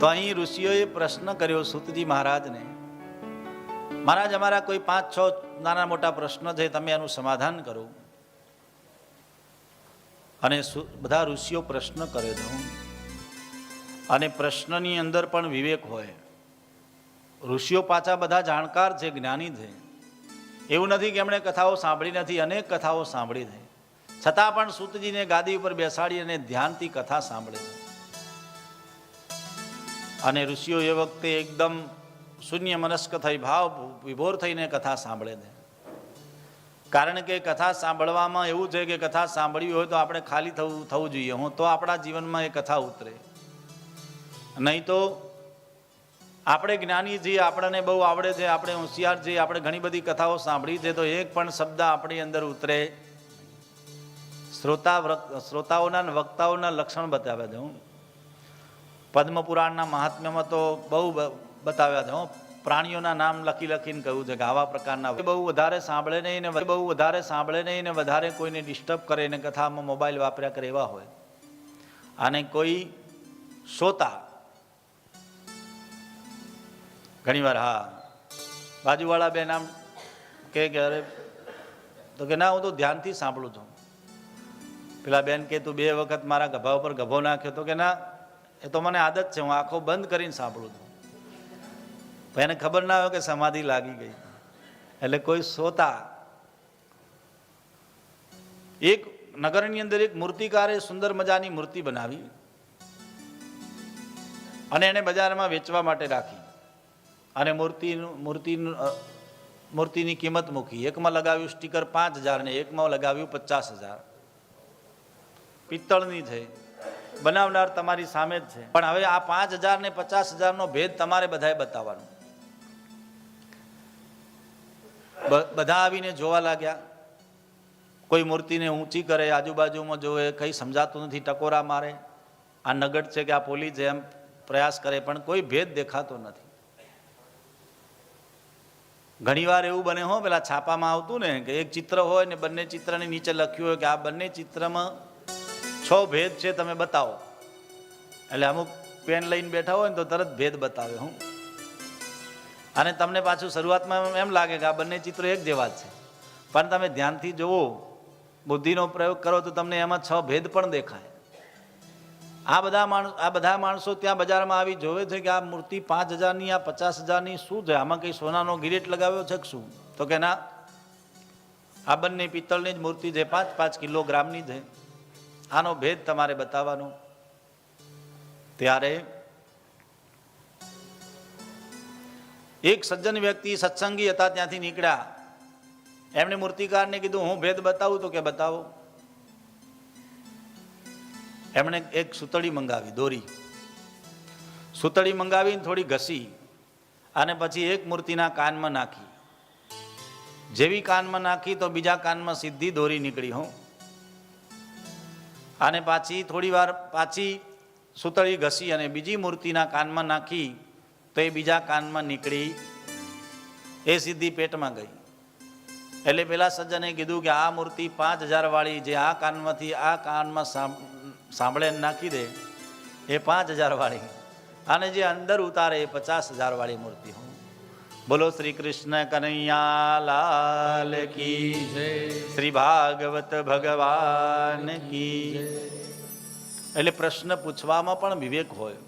તો અહીં ઋષિઓએ પ્રશ્ન કર્યો સુતજી મહારાજને, મહારાજ, અમારા કોઈ પાંચ છ નાના મોટા પ્રશ્ન છે, તમે એનું સમાધાન કરો. અને બધા ઋષિઓ પ્રશ્ન કરે છે. અને પ્રશ્નની અંદર પણ વિવેક હોય. ઋષિઓ પાછા બધા જાણકાર છે, જ્ઞાની છે. એવું નથી કે એમણે કથાઓ સાંભળી નથી, અનેક કથાઓ સાંભળી છે. છતાં પણ સુતજીને ગાદી ઉપર બેસાડી અને ધ્યાનથી કથા સાંભળે છે. અને ઋષિઓ એ વખતે એકદમ શૂન્ય મનસ્ક થઈ, ભાવ વિભોર થઈને કથા સાંભળે છે. કારણ કે કથા સાંભળવામાં એવું છે કે કથા સાંભળવી હોય તો આપણે ખાલી થવું થવું જોઈએ. હું તો આપણા જીવનમાં એ કથા ઉતરે. નહીં તો આપણે જ્ઞાની છીએ આપણને બહુ આવડે છે, આપણે હોશિયાર છીએ આપણે ઘણી બધી કથાઓ સાંભળી છે, તો એક પણ શબ્દ આપણી અંદર ઉતરે. શ્રોતા શ્રોતાઓના વક્તાઓના લક્ષણ બતાવ્યા છે. હું પદ્મપુરાણના મહાત્મ્યમાં તો બહુ બતાવ્યા છે, હું. પ્રાણીઓના નામ લખી લખીને કહ્યું છે કે આવા પ્રકારના બહુ વધારે સાંભળે નહીં ને બહુ વધારે સાંભળે નહીં ને વધારે કોઈને ડિસ્ટર્બ કરે ને કથામાં મોબાઈલ વાપર્યા કરે એવા હોય. અને કોઈ સોતા ઘણીવાર, હા. બાજુવાળા બેન આમ કે, અરે, તો કે ના, હું તો ધ્યાનથી સાંભળું છું. પેલા બેન કે તું બે વખત મારા ગભા ઉપર ગભો નાખ્યો. તો કે, ના એ તો મને આદત છે, હું આંખો બંધ કરીને સાંભળું છું. એને ખબર ના હોય કે સમાધિ લાગી ગઈ. એટલે કોઈ સોતા એક નગરની અંદર એક મૂર્તિકારે સુંદર મજાની મૂર્તિ બનાવી અને એને બજારમાં વેચવા માટે રાખી. અને મૂર્તિનું મૂર્તિનું મૂર્તિની કિંમત મૂકી. એકમાં લગાવ્યું સ્ટીકર પાંચ હજાર ને એકમાં લગાવ્યું પચાસ હજાર. પિત્તળની છે બનાવનાર તમારી સામે જ છે. પણ હવે આ પાંચ હજાર ને પચાસ હજારનો ભેદ તમારે બધાએ બતાવવાનો. બધા આવીને જોવા લાગ્યા. કોઈ મૂર્તિને ઊંચી કરે, આજુબાજુમાં જોવે, કંઈ સમજાતું નથી, ટકોરા મારે. આ નગટ છે કે આ પોલી છે એમ પ્રયાસ કરે, પણ કોઈ ભેદ દેખાતો નથી. ઘણીવાર એવું બને હો, પેલા છાપામાં આવતું ને, કે એક ચિત્ર હોય ને બંને ચિત્રની નીચે લખ્યું હોય કે આ બંને ચિત્રમાં છ ભેદ છે તમે બતાવો. એટલે અમુક પેન લઈને બેઠા હોય ને તો તરત ભેદ બતાવે હું. અને તમને પાછું શરૂઆતમાં એમ લાગે કે આ બંને ચિત્રો એક જેવા છે. પણ તમે ધ્યાનથી જુઓ, બુદ્ધિનો પ્રયોગ કરો તો તમને એમાં છ ભેદ પણ દેખાય. આ બધા માણસ આ બધા માણસો ત્યાં બજારમાં આવી જોવે છે કે આ મૂર્તિ પાંચ હજારની, આ પચાસ હજારની શું છે? આમાં કંઈ સોનાનો ગિરેટ લગાવ્યો છે કે શું? તો કે ના, આ બંને પિત્તળની જ મૂર્તિ છે, પાંચ પાંચ કિલોગ્રામની છે. આનો ભેદ તમારે બતાવવાનો? ત્યારે એક સજ્જન વ્યક્તિ સત્સંગી હતા, ત્યાંથી નીકળ્યા. એમણે મૂર્તિકારને કીધું, હું ભેદ બતાવું તો કે બતાવો? એમણે એક સુતળી મંગાવી, દોરી. સુતળી મંગાવીને થોડી ઘસી અને પછી એક મૂર્તિના કાનમાં નાખી. જેવી કાનમાં નાખી તો બીજા કાનમાં સીધી દોરી નીકળી, હું. અને પાછી થોડી વાર પાછી સુતળી ઘસી અને બીજી મૂર્તિના કાનમાં નાખી તો એ બીજા કાનમાં નીકળી એ સીધી પેટમાં ગઈ. એટલે પેલા સજ્જને કીધું કે આ મૂર્તિ પાંચ હજાર વાળી જે આ કાનમાંથી આ કાનમાં સાંભ- સાંભળે નાખી દે, એ પાંચ હજાર વાળી. અને જે અંદર ઉતારે એ પચાસ હજાર વાળી મૂર્તિ બોલો શ્રી કૃષ્ણ કનૈયાલાલ કી શ્રી ભાગવત ભગવાન કી એટલે પ્રશ્ન પૂછવામાં પણ વિવેક હોય.